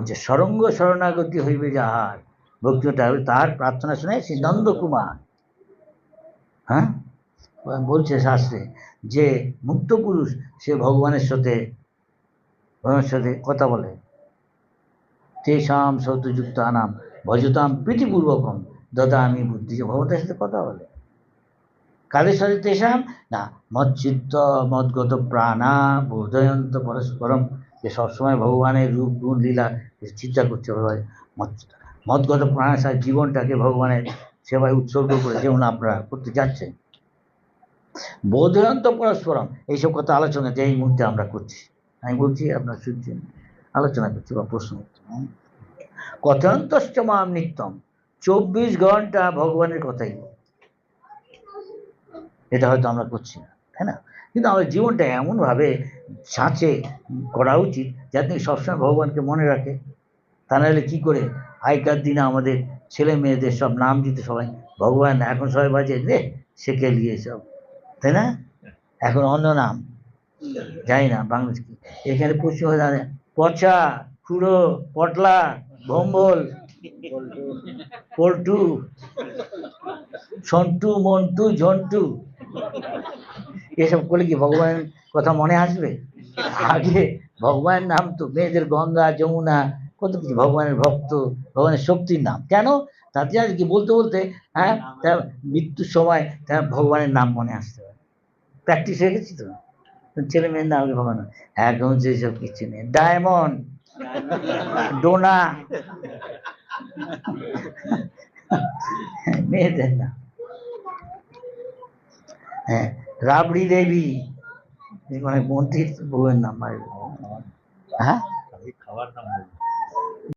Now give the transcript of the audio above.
বলছে সরঙ্গ শরণাগতি হইবে যাহার। ভক্তিটা হবে তার প্রার্থনা শুনে সে নন্দকুমার হ্যাঁ? বলছে শাস্ত্রে যে মুক্ত পুরুষ, সে ভগবানের সাথে ভগবানের সাথে কথা বলে। তেষাম সৌতযুক্ত আনাম ভজতাম প্রীতিপূর্বকম দাদা আমি বুদ্ধি। ভগবতের সাথে কথা বলে। কাদের সাথে তেষাম? না মচ্চিত্ত মদগত প্রাণা বোধয়ন্ত পরস্পরম যে সবসময় ভগবানের রূপ, গুণ, লীলা চিন্তা করছে মদগত প্রাণের সাথে জীবনটাকে ভগবানের সেবায় উৎসর্গ করে যেমন আপনারা করতে যাচ্ছেন বোধয়ন্ত পরস্পরম, এইসব কথা আলোচনা যে এই মুহূর্তে আমরা করছি। আমি বলছি, আপনার শুনছেন, আলোচনা করছি বা প্রশ্ন। কথয়ন্তশ্চ মাম নিত্যম, চব্বিশ ঘণ্টা ভগবানের কথাই এটা হয়তো আমরা করছি না। তাই না? কিন্তু আমাদের জীবনটা এমনভাবে ছাঁচে করা উচিত যাতে সবসময় ভগবানকে মনে রাখে। তা নাহলে কী করে আগেকার দিনে আমাদের ছেলে মেয়েদের সব নাম দিতে সবাই, ভগবান, এখন সবাই বাজে? রে শেখে নিয়ে সব তাই না? এখন অন্য নাম। জানি না, বাংলাদেশ এখানে পশ্চিম জানে পচা, খুড়ো, পটলা, ভম্বল, পল্টু, সন্টু, মন্টু, ঝন্টু। এসব করলে কি ভগবানের কথা মনে আসবে? আগে ভগবানের নাম তো মেয়েদের গঙ্গা, যমুনা, কত কিছু ভগবানের ভক্ত, ভগবানের শক্তির নাম। কেন? তাতে আর কি বলতে বলতে হ্যাঁ তার মৃত্যুর সময় তার ভগবানের নাম মনে আসতে পারে। প্র্যাকটিস হয়ে গেছি তো? ছেলে মেয়ের নাম ভগবান এখন সেসব কিছু নেই ডায়মন্ড ডোনা মেয়েদের নাম। হ্যাঁ রাবড়ি দেবী মানে মন্ত্রীর বউয়ের নাম আর হ্যাঁ খাবার নাম বলুন।